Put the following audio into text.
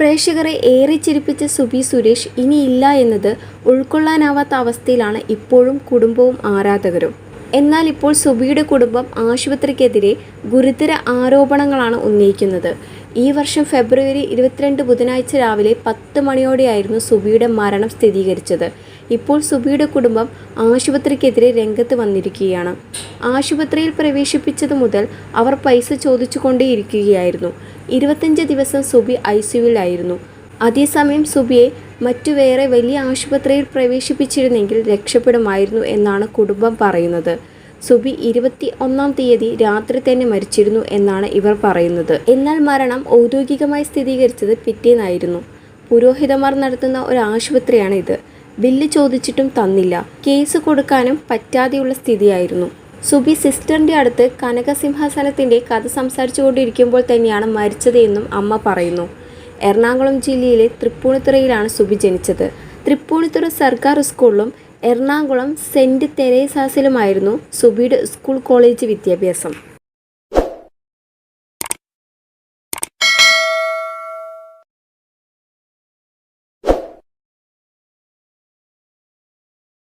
പ്രേക്ഷകരെ ഏറെ ചിരിപ്പിച്ച സുബി സുരേഷ് ഇനിയില്ല എന്നത് ഉൾക്കൊള്ളാനാവാത്ത അവസ്ഥയിലാണ് ഇപ്പോഴും കുടുംബവും ആരാധകരും. എന്നാൽ ഇപ്പോൾ സുബിയുടെ കുടുംബം ആശുപത്രിക്കെതിരെ ഗുരുതര ആരോപണങ്ങളാണ് ഉന്നയിക്കുന്നത്. ഈ വർഷം ഫെബ്രുവരി ഇരുപത്തിരണ്ട് ബുധനാഴ്ച രാവിലെ പത്ത് മണിയോടെയായിരുന്നു സുബിയുടെ മരണം സ്ഥിരീകരിച്ചത്. ഇപ്പോൾ സുബിയുടെ കുടുംബം ആശുപത്രിക്കെതിരെ രംഗത്ത് വന്നിരിക്കുകയാണ്. ആശുപത്രിയിൽ പ്രവേശിപ്പിച്ചത് മുതൽ അവർ പൈസ ചോദിച്ചുകൊണ്ടേയിരിക്കുകയായിരുന്നു. ഇരുപത്തഞ്ച് ദിവസം സുബി ഐ സിയുവിലായിരുന്നു അതേസമയം സുബിയെ മറ്റു വേറെ വലിയ ആശുപത്രിയിൽ പ്രവേശിപ്പിച്ചിരുന്നെങ്കിൽ രക്ഷപ്പെടുമായിരുന്നു എന്നാണ് കുടുംബം പറയുന്നത്. സുബി ഇരുപത്തി ഒന്നാം തീയതി രാത്രി തന്നെ മരിച്ചിരുന്നു എന്നാണ് ഇവർ പറയുന്നത്. എന്നാൽ മരണം ഔദ്യോഗികമായി സ്ഥിരീകരിച്ചത് പിറ്റേന്നായിരുന്നു. പുരോഹിതന്മാർ നടത്തുന്ന ഒരു ആശുപത്രിയാണ് ഇത് ബില്ല് ചോദിച്ചിട്ടും തന്നില്ല. കേസ് കൊടുക്കാനും പറ്റാതെയുള്ള സ്ഥിതിയായിരുന്നു. സുബി സിസ്റ്ററിന്റെ അടുത്ത് കനകസിംഹാസനത്തിന്റെ കഥ സംസാരിച്ചുകൊണ്ടിരിക്കുമ്പോൾ തന്നെയാണ് മരിച്ചതെന്നും അമ്മ പറയുന്നു. എറണാകുളം ജില്ലയിലെ തൃപ്പൂണിത്തുറയിലാണ് സുബി ജനിച്ചത്. തൃപ്പൂണിത്തുറ സർക്കാർ സ്കൂളിലും എറണാകുളം സെന്റ് തെരേസാസിലുമായിരുന്നു സുബിയുടെ സ്കൂൾ കോളേജ് വിദ്യാഭ്യാസം.